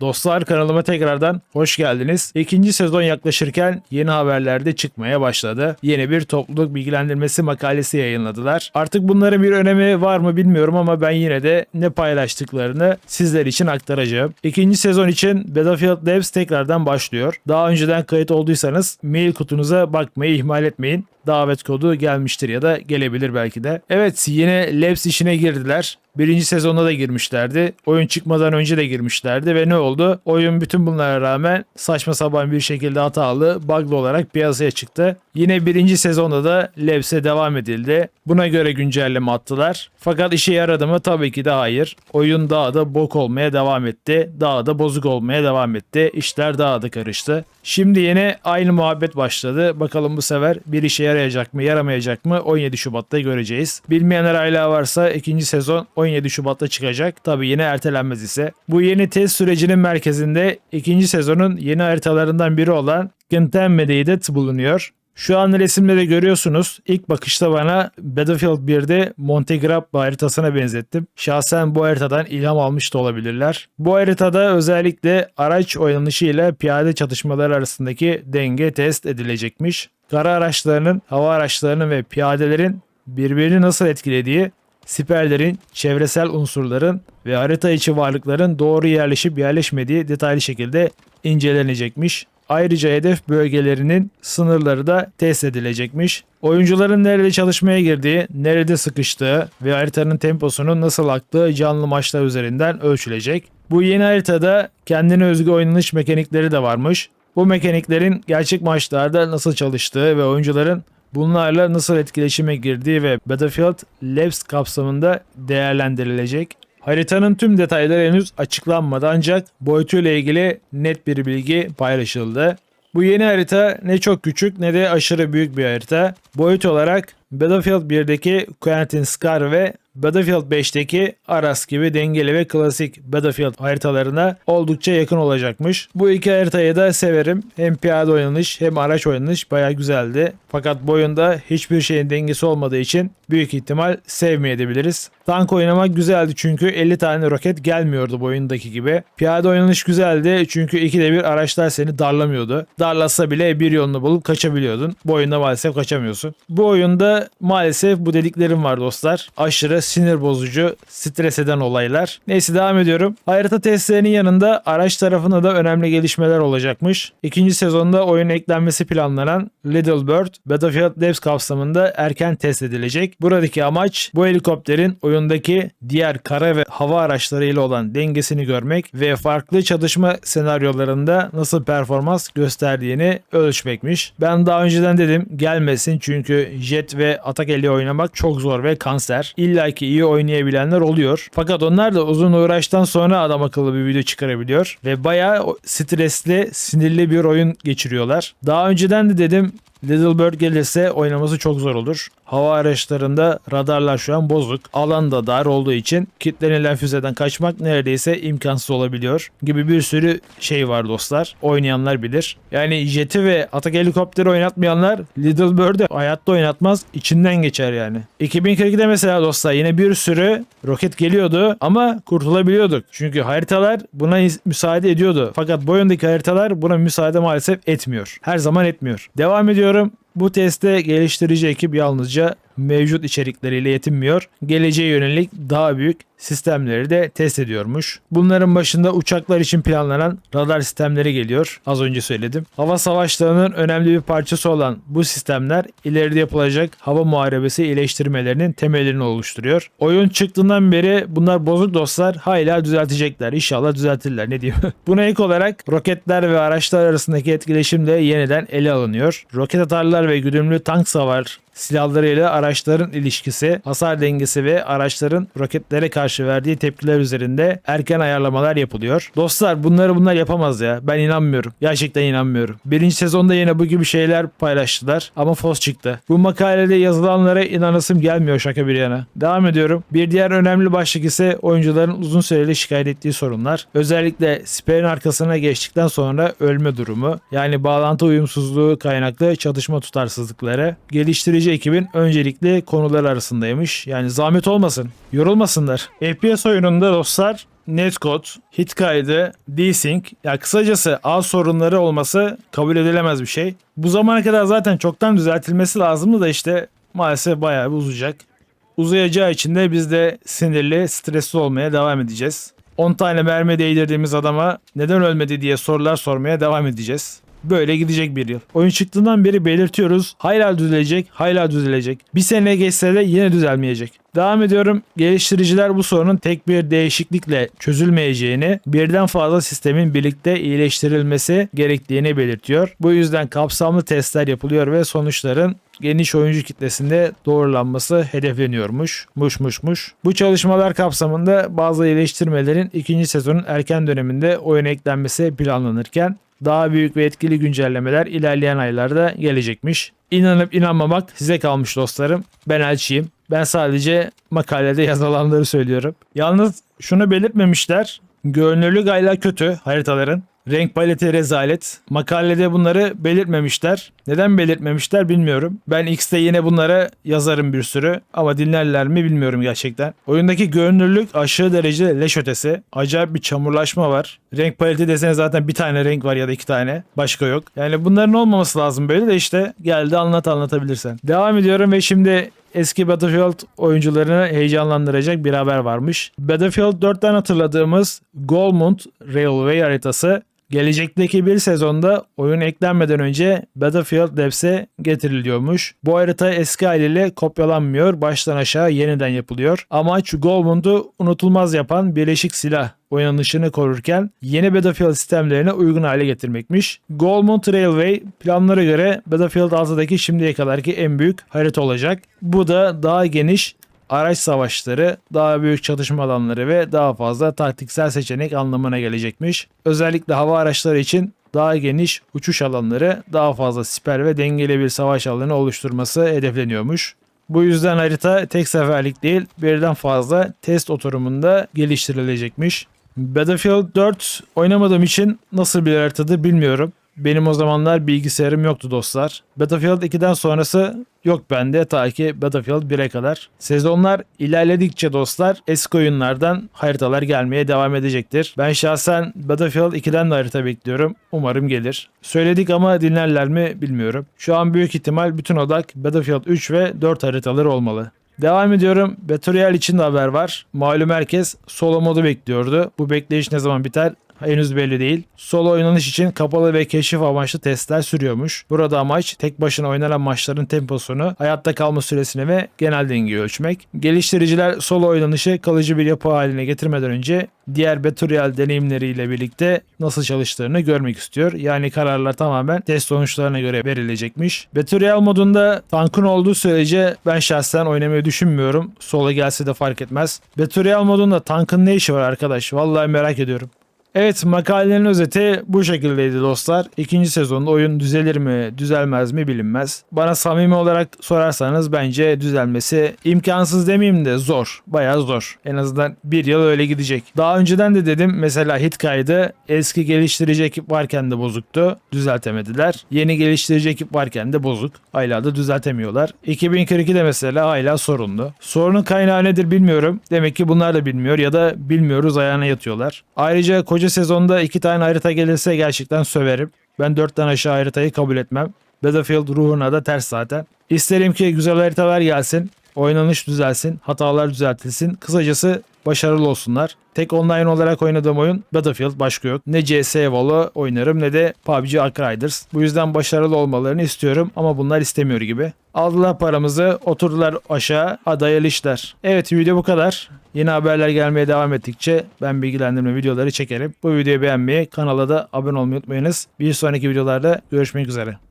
Dostlar kanalıma tekrardan hoş geldiniz. İkinci sezon yaklaşırken yeni haberler de çıkmaya başladı. Yeni bir topluluk bilgilendirmesi makalesi yayınladılar. Artık bunların bir önemi var mı bilmiyorum ama ben yine de ne paylaştıklarını sizler için aktaracağım. İkinci sezon için Battlefield Labs tekrardan başlıyor. Daha önceden kayıt olduysanız mail kutunuza bakmayı ihmal etmeyin davet kodu gelmiştir ya da gelebilir belki de. Evet yine Labs işine girdiler. Birinci sezonda da girmişlerdi. Oyun çıkmadan önce de girmişlerdi ve ne oldu? Oyun bütün bunlara rağmen saçma sapan bir şekilde hatalı, bug'lı olarak piyasaya çıktı. Yine birinci sezonda da Labs'e devam edildi. Buna göre güncelleme attılar. Fakat işe yaradı mı? Tabii ki de hayır. Oyun daha da bok olmaya devam etti. Daha da bozuk olmaya devam etti. İşler daha da karıştı. Şimdi yine aynı muhabbet başladı. Bakalım bu sefer bir işe yarayacak mı, yaramayacak mı 17 Şubat'ta göreceğiz. Bilmeyenler hala varsa ikinci sezon 17 Şubat'ta çıkacak. Tabii yine ertelenmez ise. Bu yeni test sürecinin merkezinde ikinci sezonun yeni haritalarından biri olan Gintemmede'de bulunuyor. Şu an resimde de görüyorsunuz. İlk bakışta bana Battlefield 1'de Montegrappa haritasına benzettim. Şahsen bu haritadan ilham almış da olabilirler. Bu haritada özellikle araç oynanışıyla piyade çatışmaları arasındaki denge test edilecekmiş. Kara araçlarının, hava araçlarının ve piyadelerin birbirini nasıl etkilediği, siperlerin, çevresel unsurların ve harita içi varlıkların doğru yerleşip yerleşmediği detaylı şekilde incelenecekmiş. Ayrıca hedef bölgelerinin sınırları da test edilecekmiş. Oyuncuların nerede çalışmaya girdiği, nerede sıkıştığı ve haritanın temposunun nasıl aktığı canlı maçlar üzerinden ölçülecek. Bu yeni haritada kendine özgü oynanış mekanikleri de varmış. Bu mekaniklerin gerçek maçlarda nasıl çalıştığı ve oyuncuların bunlarla nasıl etkileşime girdiği ve Battlefield Labs kapsamında değerlendirilecek. Haritanın tüm detayları henüz açıklanmadı ancak boyutuyla ilgili net bir bilgi paylaşıldı. Bu yeni harita ne çok küçük ne de aşırı büyük bir harita. Boyut olarak Battlefield 1'deki Quentin Scar ve Battlefield 5'teki Aras gibi dengeli ve klasik Battlefield haritalarına oldukça yakın olacakmış. Bu iki haritayı da severim. Hem piyade oynanış hem araç oynanış baya güzeldi. Fakat boyunda hiçbir şeyin dengesi olmadığı için büyük ihtimal sevmeyebiliriz. Tank oynamak güzeldi çünkü 50 tane roket gelmiyordu bu oyundaki gibi. Piyade oynanış güzeldi çünkü ikide bir araçlar seni darlamıyordu. Darlasa bile bir yolunu bulup kaçabiliyordun. Bu oyunda maalesef kaçamıyorsun. Bu oyunda maalesef bu dediklerim var dostlar. Aşırı sinir bozucu, stres eden olaylar. Neyse devam ediyorum. Harita testlerinin yanında araç tarafında da önemli gelişmeler olacakmış. İkinci sezonda oyun eklenmesi planlanan Little Bird Battlefield Labs kapsamında erken test edilecek. Buradaki amaç bu helikopterin oyundaki diğer kara ve hava araçlarıyla olan dengesini görmek ve farklı çalışma senaryolarında nasıl performans gösterdiğini ölçmekmiş. Ben daha önceden dedim gelmesin çünkü jet ve atak eli oynamak çok zor ve kanser. İlla ki iyi oynayabilenler oluyor. Fakat onlar da uzun uğraştan sonra adam akıllı bir video çıkarabiliyor ve bayağı stresli, sinirli bir oyun geçiriyorlar. Daha önceden de dedim Little Bird gelirse oynaması çok zor olur. Hava araçlarında radarlar şu an bozuk. Alan da dar olduğu için kitlenilen füzeden kaçmak neredeyse imkansız olabiliyor. Gibi bir sürü şey var dostlar. Oynayanlar bilir. Yani jeti ve atak helikopteri oynatmayanlar Little Bird'ü hayatta oynatmaz. içinden geçer yani. 2042'de mesela dostlar yine bir sürü roket geliyordu ama kurtulabiliyorduk. Çünkü haritalar buna müsaade ediyordu. Fakat bu oyundaki haritalar buna müsaade maalesef etmiyor. Her zaman etmiyor. Devam ediyorum. Bu testte geliştirici ekip yalnızca mevcut içerikleriyle yetinmiyor. Geleceğe yönelik daha büyük sistemleri de test ediyormuş. Bunların başında uçaklar için planlanan radar sistemleri geliyor. Az önce söyledim. Hava savaşlarının önemli bir parçası olan bu sistemler ileride yapılacak hava muharebesi iyileştirmelerinin temelini oluşturuyor. Oyun çıktığından beri bunlar bozuk dostlar hala düzeltecekler. İnşallah düzeltirler ne diyeyim. Buna ek olarak roketler ve araçlar arasındaki etkileşim de yeniden ele alınıyor. Roket atarlar ve güdümlü tank savar silahlarıyla araçların ilişkisi, hasar dengesi ve araçların roketlere karşı verdiği tepkiler üzerinde erken ayarlamalar yapılıyor. Dostlar bunları bunlar yapamaz ya. Ben inanmıyorum. Gerçekten inanmıyorum. Birinci sezonda yine bu gibi şeyler paylaştılar ama fos çıktı. Bu makalede yazılanlara inanasım gelmiyor şaka bir yana. Devam ediyorum. Bir diğer önemli başlık ise oyuncuların uzun süreli şikayet ettiği sorunlar. Özellikle siperin arkasına geçtikten sonra ölme durumu. Yani bağlantı uyumsuzluğu kaynaklı çatışma tutarsızlıkları. Geliştirici ekibin öncelikli konular arasındaymış. Yani zahmet olmasın. Yorulmasınlar. FPS oyununda dostlar netcode, hit kaydı, desync ya kısacası ağ sorunları olması kabul edilemez bir şey. Bu zamana kadar zaten çoktan düzeltilmesi lazımdı da işte maalesef bayağı bir uzayacak. Uzayacağı için de biz de sinirli, stresli olmaya devam edeceğiz. 10 tane mermi değdirdiğimiz adama neden ölmedi diye sorular sormaya devam edeceğiz. Böyle gidecek bir yıl. Oyun çıktığından beri belirtiyoruz. Hala düzelecek, hala düzelecek. Bir sene geçse de yine düzelmeyecek. Devam ediyorum. Geliştiriciler bu sorunun tek bir değişiklikle çözülmeyeceğini, birden fazla sistemin birlikte iyileştirilmesi gerektiğini belirtiyor. Bu yüzden kapsamlı testler yapılıyor ve sonuçların geniş oyuncu kitlesinde doğrulanması hedefleniyormuş. Muş muş muş. Bu çalışmalar kapsamında bazı iyileştirmelerin ikinci sezonun erken döneminde oyuna eklenmesi planlanırken daha büyük ve etkili güncellemeler ilerleyen aylarda gelecekmiş. İnanıp inanmamak size kalmış dostlarım. Ben elçiyim. Ben sadece makalede yazılanları söylüyorum. Yalnız şunu belirtmemişler. Görünürlük hala kötü haritaların. Renk paleti rezalet. Makalede bunları belirtmemişler. Neden belirtmemişler bilmiyorum. Ben X'te yine bunlara yazarım bir sürü. Ama dinlerler mi bilmiyorum gerçekten. Oyundaki görünürlük aşırı derecede leş ötesi. Acayip bir çamurlaşma var. Renk paleti desene zaten bir tane renk var ya da iki tane. Başka yok. Yani bunların olmaması lazım böyle de işte geldi anlat anlatabilirsen. Devam ediyorum ve şimdi eski Battlefield oyuncularını heyecanlandıracak bir haber varmış. Battlefield 4'ten hatırladığımız Goldmount Railway haritası Gelecekteki bir sezonda oyun eklenmeden önce Battlefield Labs'e getiriliyormuş. Bu harita eski haliyle kopyalanmıyor, baştan aşağı yeniden yapılıyor. Amaç Goldmount'u unutulmaz yapan birleşik silah oynanışını korurken yeni Battlefield sistemlerine uygun hale getirmekmiş. Goldmount Railway planlara göre Battlefield 6'daki şimdiye kadarki en büyük harita olacak. Bu da daha geniş araç savaşları, daha büyük çatışma alanları ve daha fazla taktiksel seçenek anlamına gelecekmiş. Özellikle hava araçları için daha geniş uçuş alanları, daha fazla siper ve dengeli bir savaş alanı oluşturması hedefleniyormuş. Bu yüzden harita tek seferlik değil birden fazla test oturumunda geliştirilecekmiş. Battlefield 4 oynamadığım için nasıl bir haritadır bilmiyorum. Benim o zamanlar bilgisayarım yoktu dostlar. Battlefield 2'den sonrası yok bende ta ki Battlefield 1'e kadar. Sezonlar ilerledikçe dostlar eski oyunlardan haritalar gelmeye devam edecektir. Ben şahsen Battlefield 2'den de harita bekliyorum. Umarım gelir. Söyledik ama dinlerler mi bilmiyorum. Şu an büyük ihtimal bütün odak Battlefield 3 ve 4 haritaları olmalı. Devam ediyorum. Battle Royale için de haber var. Malum herkes solo modu bekliyordu. Bu bekleyiş ne zaman biter henüz belli değil. Solo oynanış için kapalı ve keşif amaçlı testler sürüyormuş. Burada amaç tek başına oynanan maçların temposunu, hayatta kalma süresini ve genel dengeyi ölçmek. Geliştiriciler solo oynanışı kalıcı bir yapı haline getirmeden önce diğer Battle deneyimleriyle birlikte nasıl çalıştığını görmek istiyor. Yani kararlar tamamen test sonuçlarına göre verilecekmiş. Battle modunda tankın olduğu sürece ben şahsen oynamayı düşünmüyorum. Solo gelse de fark etmez. Battle modunda tankın ne işi var arkadaş? Vallahi merak ediyorum. Evet makalenin özeti bu şekildeydi dostlar. İkinci sezonda oyun düzelir mi düzelmez mi bilinmez. Bana samimi olarak sorarsanız bence düzelmesi imkansız demeyeyim de zor. Bayağı zor. En azından bir yıl öyle gidecek. Daha önceden de dedim mesela hit kaydı eski geliştirici ekip varken de bozuktu. Düzeltemediler. Yeni geliştirici ekip varken de bozuk. Hala da düzeltemiyorlar. 2042'de mesela hala sorunlu. Sorunun kaynağı nedir bilmiyorum. Demek ki bunlar da bilmiyor ya da bilmiyoruz ayağına yatıyorlar. Ayrıca koca sezonda iki tane harita gelirse gerçekten söverim. Ben dörtten aşağı haritayı kabul etmem. Battlefield ruhuna da ters zaten. İsterim ki güzel haritalar gelsin. Oynanış düzelsin. Hatalar düzeltilsin. Kısacası başarılı olsunlar. Tek online olarak oynadığım oyun Battlefield başka yok. Ne CS Evo'lu oynarım ne de PUBG Ark Riders. Bu yüzden başarılı olmalarını istiyorum ama bunlar istemiyor gibi. Aldılar paramızı, oturdular aşağı, adaylı işler. Evet video bu kadar. Yeni haberler gelmeye devam ettikçe ben bilgilendirme videoları çekerim. Bu videoyu beğenmeyi, kanala da abone olmayı unutmayınız. Bir sonraki videolarda görüşmek üzere.